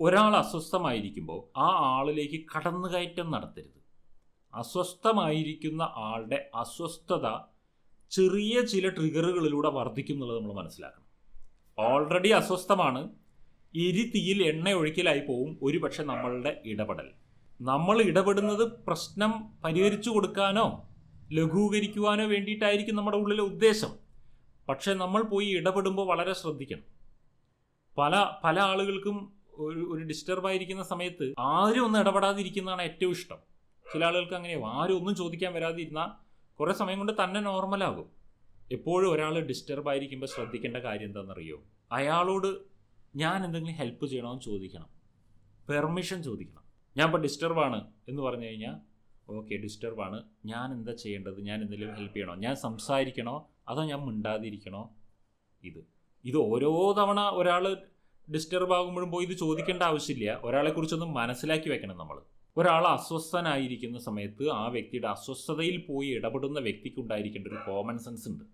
ഒരാൾ അസ്വസ്ഥമായിരിക്കുമ്പോൾ ആ ആളിലേക്ക് കടന്നുകയറ്റം നടത്തരുത്. അസ്വസ്ഥമായിരിക്കുന്ന ആളുടെ അസ്വസ്ഥത ചെറിയ ചില ട്രിഗറുകളിലൂടെ വർദ്ധിക്കും എന്നുള്ളത് നമ്മൾ മനസ്സിലാക്കണം. ഓൾറെഡി അസ്വസ്ഥമാണ്. എരി തീയിൽ എണ്ണ ഒഴിക്കലായി പോവും. ഒരുപക്ഷെ നമ്മളുടെ ഇടപെടൽ. നമ്മൾ ഇടപെടുന്നത് പ്രശ്നം പരിഹരിച്ചു കൊടുക്കാനോ ലഘൂകരിക്കുവാനോ വേണ്ടിയിട്ടായിരിക്കും നമ്മുടെ ഉള്ളിലെ ഉദ്ദേശം. പക്ഷേ നമ്മൾ പോയി ഇടപെടുമ്പോൾ വളരെ ശ്രദ്ധിക്കണം. പല പല ആളുകൾക്കും ഒരു ഒരു ഡിസ്റ്റർബ് ആയിരിക്കുന്ന സമയത്ത് ആരും ഒന്ന് ഇടപെടാതിരിക്കുന്നതാണ് ഏറ്റവും ഇഷ്ടം. ചില ആളുകൾക്ക് അങ്ങനെയാവും. ആരും ഒന്നും ചോദിക്കാൻ വരാതിരുന്നാൽ കുറേ സമയം കൊണ്ട് തന്നെ നോർമലാകും എപ്പോഴും ഒരാൾ ഡിസ്റ്റർബ് ആയിരിക്കുമ്പോൾ ശ്രദ്ധിക്കേണ്ട കാര്യം എന്താണെന്നറിയോ? അയാളോട് ഞാൻ എന്തെങ്കിലും ഹെൽപ്പ് ചെയ്യണമെന്ന് ചോദിക്കണം. പെർമിഷൻ ചോദിക്കണം. ഞാൻ ഇപ്പോൾ ഡിസ്റ്റർബാണ് എന്ന് പറഞ്ഞു കഴിഞ്ഞാൽ ഓക്കെ ഡിസ്റ്റർബാണ് ഞാൻ എന്താ ചെയ്യേണ്ടത്? ഞാൻ എന്തെങ്കിലും ഹെൽപ്പ് ചെയ്യണോ? ഞാൻ സംസാരിക്കണോ? അതോ ഞാൻ മിണ്ടാതിരിക്കണോ? ഇത്. ഇത് ഓരോ തവണ ഒരാൾ ഡിസ്റ്റർബ് ആകുമ്പോഴും പോയി ഇത് ചോദിക്കേണ്ട ആവശ്യമില്ല. ഒരാളെ കുറിച്ചൊന്നും മനസ്സിലാക്കി വെക്കണം നമ്മൾ ഒരാൾ അസ്വസ്ഥനായിരിക്കുന്ന സമയത്ത് ആ വ്യക്തിയുടെ അസ്വസ്ഥതയിൽ പോയി ഇടപെടുന്ന വ്യക്തിക്കുണ്ടായിരിക്കേണ്ട ഒരു കോമൺ സെൻസ് ഉണ്ട്.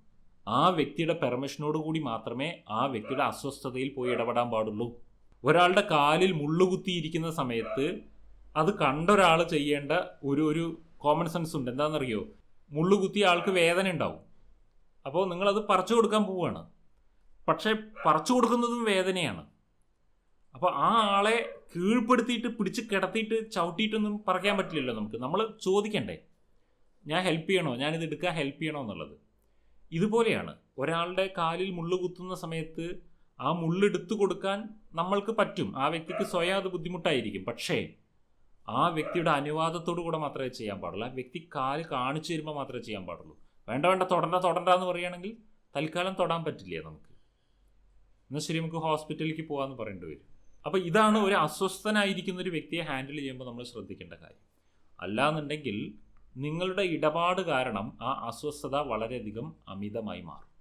ആ വ്യക്തിയുടെ പെർമിഷനോട് കൂടി മാത്രമേ ആ വ്യക്തിയുടെ അസ്വസ്ഥതയിൽ പോയി ഇടപെടാൻ പാടുള്ളൂ. ഒരാളുടെ കാലിൽ മുള്ളുകുത്തിയിരിക്കുന്ന സമയത്ത് അത് കണ്ട ഒരാൾ ചെയ്യേണ്ട ഒരു ഒരു കോമൺ സെൻസ് ഉണ്ട്. എന്താണെന്നറിയോ? മുള്ളുകുത്തിയ ആൾക്ക് വേദന ഉണ്ടാവും. അപ്പോൾ നിങ്ങളത് പറിച്ചു കൊടുക്കാൻ പോവുകയാണ്. പക്ഷേ പറിച്ചു കൊടുക്കുന്നതും വേദനയാണ്. അപ്പോൾ ആ ആളെ കീഴ്പ്പെടുത്തിയിട്ട് പിടിച്ച് കിടത്തിയിട്ട് ചവിട്ടിയിട്ടൊന്നും പറയാൻ പറ്റില്ലല്ലോ നമുക്ക്. നമ്മൾ ചോദിക്കണ്ടേ? ഞാൻ ഹെൽപ്പ് ചെയ്യണോ? ഞാനിത് എടുക്കാൻ ഹെൽപ്പ് ചെയ്യണോ എന്നുള്ളത്. ഇതുപോലെയാണ് ഒരാളുടെ കാലിൽ മുള്ളു കുത്തുന്ന സമയത്ത് ആ മുള്ളെടുത്തു കൊടുക്കാൻ നമ്മൾക്ക് പറ്റും. ആ വ്യക്തിക്ക് സ്വയം അത് ബുദ്ധിമുട്ടായിരിക്കും. പക്ഷേ ആ വ്യക്തിയുടെ അനുവാദത്തോടു കൂടെ മാത്രമേ ചെയ്യാൻ പാടുള്ളൂ. ആ വ്യക്തി കാൽ കാണിച്ചു തരുമ്പോൾ മാത്രമേ ചെയ്യാൻ പാടുള്ളൂ. വേണ്ട വേണ്ട തൊടണ്ട തൊടണ്ട എന്ന് പറയുകയാണെങ്കിൽ തൽക്കാലം തൊടാൻ പറ്റില്ല നമുക്ക്. എന്നാൽ ശരി നമുക്ക് ഹോസ്പിറ്റലിലേക്ക് പോകാമെന്ന് പറയേണ്ടി വരും. അപ്പോൾ ഇതാണ് ഒരു അസ്വസ്ഥനായിരിക്കുന്ന ഒരു വ്യക്തിയെ ഹാൻഡിൽ ചെയ്യുമ്പോൾ നമ്മൾ ശ്രദ്ധിക്കേണ്ട കാര്യം. അല്ലാന്നുണ്ടെങ്കിൽ നിങ്ങളുടെ ഇടപാട് കാരണം ആ അസ്വസ്ഥത വളരെയധികം അമിതമായി മാറും.